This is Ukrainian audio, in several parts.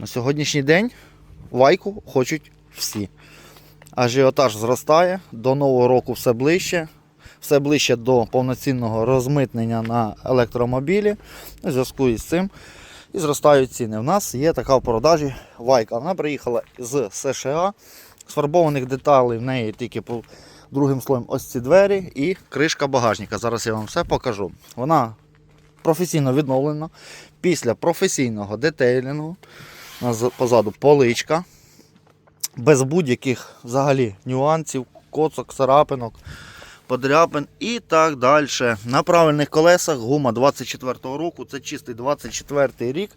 На сьогоднішній день вайку хочуть всі. Ажіотаж зростає, до нового року все ближче, все ближче до повноцінного розмитнення на електромобілі. У зв'язку із цим і зростають ціни. У нас є така в продажі вайка. Вона приїхала з США. З фарбованих деталей в неї тільки по другим слоєм ось ці двері і кришка багажника. Зараз я вам все покажу. Вона професійно відновлена. Після професійного детейлінгу. У нас позаду поличка. Без будь-яких взагалі нюансів, коцок, царапинок, подряпин і так далі. На правильних колесах гума 24-го року, це чистий 24-й рік.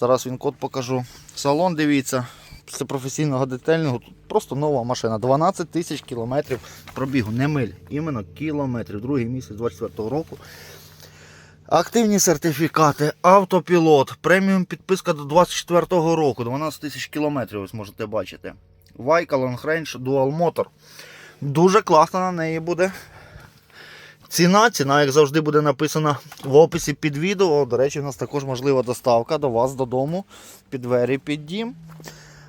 Зараз він код покажу. Салон, дивіться, після професійного детельного тут просто нова машина. 12 тисяч кілометрів пробігу, не миль, іменно кілометрів. Другий місяць 24-го року. Активні сертифікати, автопілот, преміум підписка до 24-го року, 12 тисяч кілометрів, ось можете бачити. Вайка Range Dual Motor. Дуже класно на неї буде. Ціна, ціна, як завжди, буде написана в описі під відео. До речі, у нас також можлива доставка до вас додому, під двері, під дім.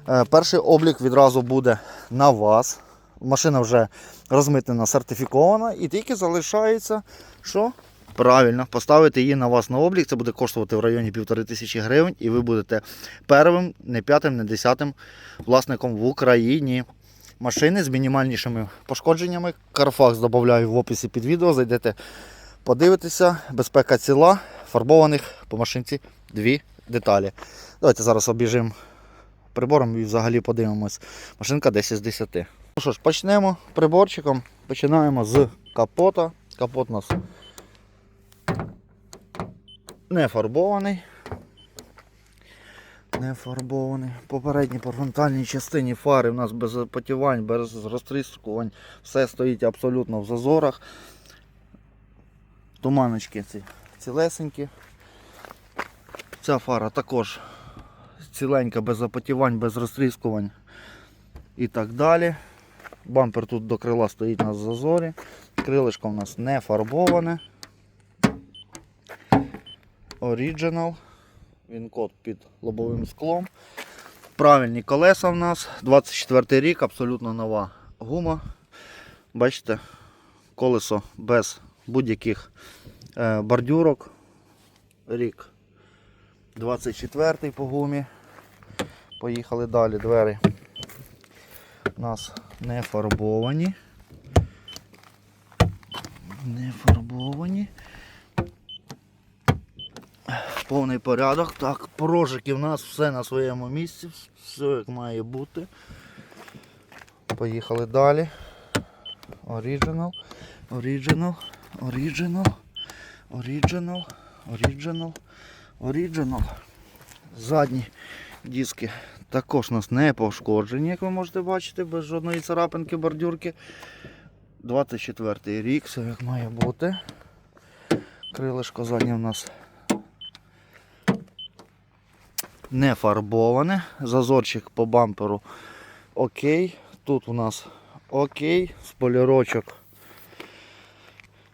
Е, Перший облік відразу буде на вас. Машина вже розмитнена, сертифікована, і тільки залишається, що правильно, поставити її на вас на облік. Це буде коштувати в районі півтори тисячі гривень, і ви будете первим, не п'ятим, не десятим власником в Україні. Машини з мінімальнішими пошкодженнями. Carfax додаю в описі під відео. Зайдете, подивитеся. Безпека ціла, фарбованих по машинці дві деталі. Давайте зараз обіжимо прибором і взагалі подивимось. Машинка 10 з 10. Ну що ж, почнемо приборчиком. Починаємо з капота. Капот у нас не фарбований. Не фарбований. Попередній по фронтальній частині фари у нас без запотівань, без розтріскувань. Все стоїть абсолютно в зазорах. Туманочки ці цілесенькі. Ця фара також ціленька, без запотівань, без розтріскувань і так далі. Бампер тут до крила стоїть на зазорі. Крилишко у нас не фарбоване. Original. Він код під лобовим склом. Правильні колеса в нас. 24 рік, абсолютно нова гума. Бачите, колесо без будь-яких е, бордюрок. Рік 24 по гумі. Поїхали далі. Двері у нас не фарбовані. Не фарбовані. Повний порядок. Так, порожики в нас все на своєму місці, все як має бути. Поїхали далі. Оріджинал, оріджинал, оріджинал, оріджинал, оріджинал, оріджинал. Задні диски також у нас не пошкоджені, як ви можете бачити, без жодної царапинки, бордюрки. 24 рік, все як має бути. Крилишко заднє у нас не фарбоване. Зазорчик по бамперу окей. Тут у нас окей, спойлерочок.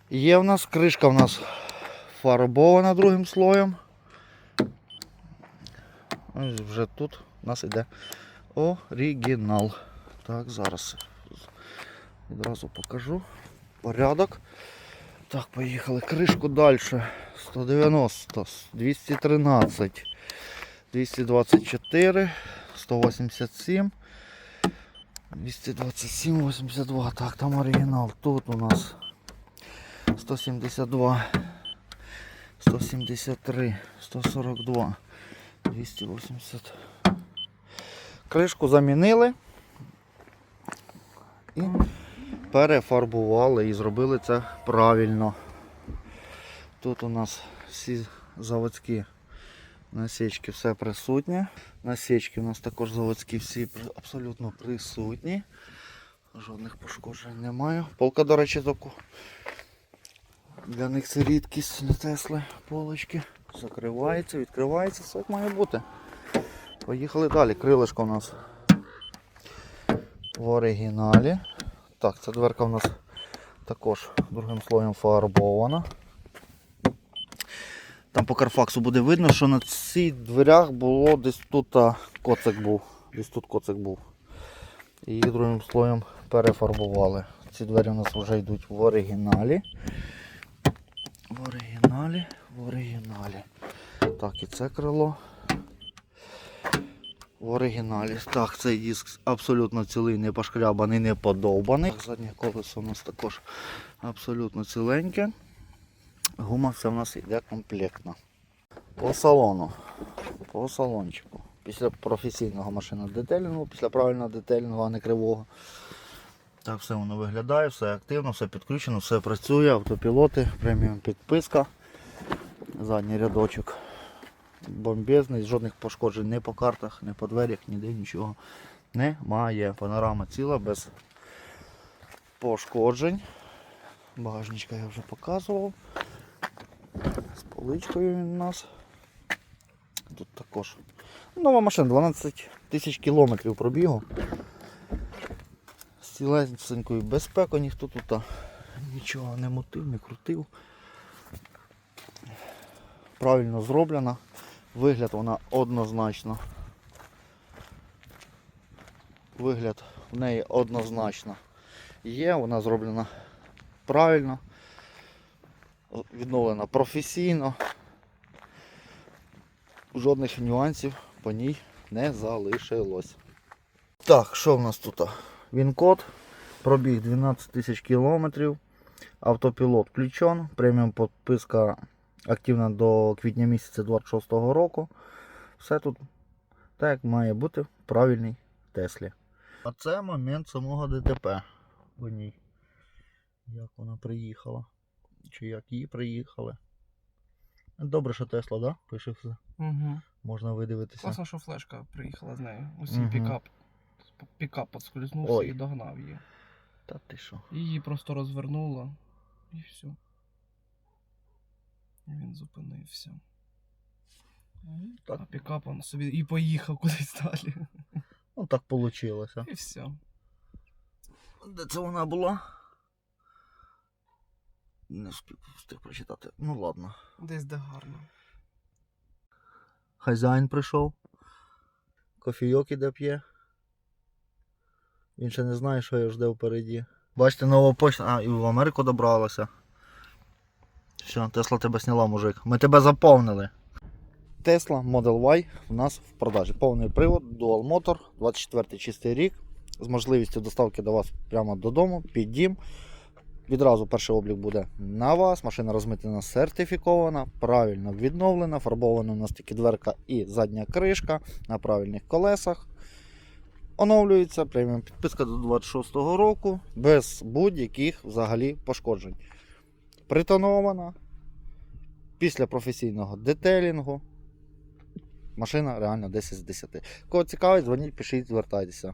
Є в нас, кришка у нас фарбована другим слоєм. Ось вже тут у нас іде оригінал. Так, зараз відразу покажу порядок. Так, поїхали. Кришку далі. 190, 213. 224, 187, 227, 82. Так, там оригінал. Тут у нас 172, 173, 142, 280. Кришку замінили і перефарбували і зробили це правильно. Тут у нас всі заводські Насічки все присутнє. Насічки у нас також заводські всі абсолютно присутні. Жодних пошкоджень немає. Полка, до речі, таку. Для них це рідкість на Тесли полочки. Закривається, відкривається, все як має бути. Поїхали далі. Крилишко у нас в оригіналі. Так, ця дверка у нас також другим слоєм фарбована. Там по карфаксу буде видно, що на цих дверях було десь тут коцик був. Десь тут коцик був. І їх другим слоєм перефарбували. Ці двері у нас вже йдуть в оригіналі. В оригіналі, в оригіналі. Так, і це крило. В оригіналі. Так, цей диск абсолютно цілий, не пошкрябаний, не подовбаний. Заднє колесо у нас також абсолютно ціленьке. Гума вся в нас йде комплектна. По салону. По салончику. Після професійного машинного детелінгу, після правильного детелінгу, а не кривого. Так все воно виглядає, все активно, все підключено, все працює, автопілоти, преміум підписка. Задній рядочок. Бомбезний, жодних пошкоджень ні по картах, ні по дверях, ніде нічого немає. Панорама ціла без пошкоджень. Багажничка я вже показував. З поличкою він у нас. Тут також. Нова машина, 12 тисяч кілометрів пробігу. З цілесенькою безпеку ніхто тут нічого не мотив, не крутив. Правильно зроблена. Вигляд вона однозначно. Вигляд в неї однозначно є, вона зроблена правильно, відновлена професійно. Жодних нюансів по ній не залишилось. Так, що в нас тут? Він-код, пробіг 12 тисяч кілометрів, автопілот включен, преміум підписка активна до квітня місяця 26-го року. Все тут так, має бути в правильній Теслі. А це момент самого ДТП по ній. Як вона приїхала. Чи як її приїхали. Добре, що Тесла, да? Пише все. Угу. Можна видивитися. Класно, що флешка приїхала з нею. Мгм. її пікап. Пікап підскользнувся Ой. і догнав її. Та ти що? Її просто розвернуло і все. І Він зупинився. Так, А пікап он собі і поїхав кудись далі. ну так вийшло. І все. Де це вона була? Не встиг, прочитати. Ну ладно. Десь де гарно. Хазяїн прийшов. Кофійок іде п'є. Він ще не знає, що його жде впереді. Бачите, нова почта. А, і в Америку добралася. Все, Тесла тебе сняла, мужик. Ми тебе заповнили. Tesla Model Y у нас в продажі. Повний привод, Dual Motor, 24 чистий рік. З можливістю доставки до вас прямо додому, під дім. Відразу перший облік буде на вас. Машина розмитнена, сертифікована, правильно відновлена, фарбована у нас тільки дверка і задня кришка на правильних колесах. Оновлюється преміум підписка до 26-го року без будь-яких взагалі пошкоджень. Притонована. Після професійного детелінгу. Машина реально 10 з 10. Кого цікавить, дзвоніть, пишіть, звертайтеся.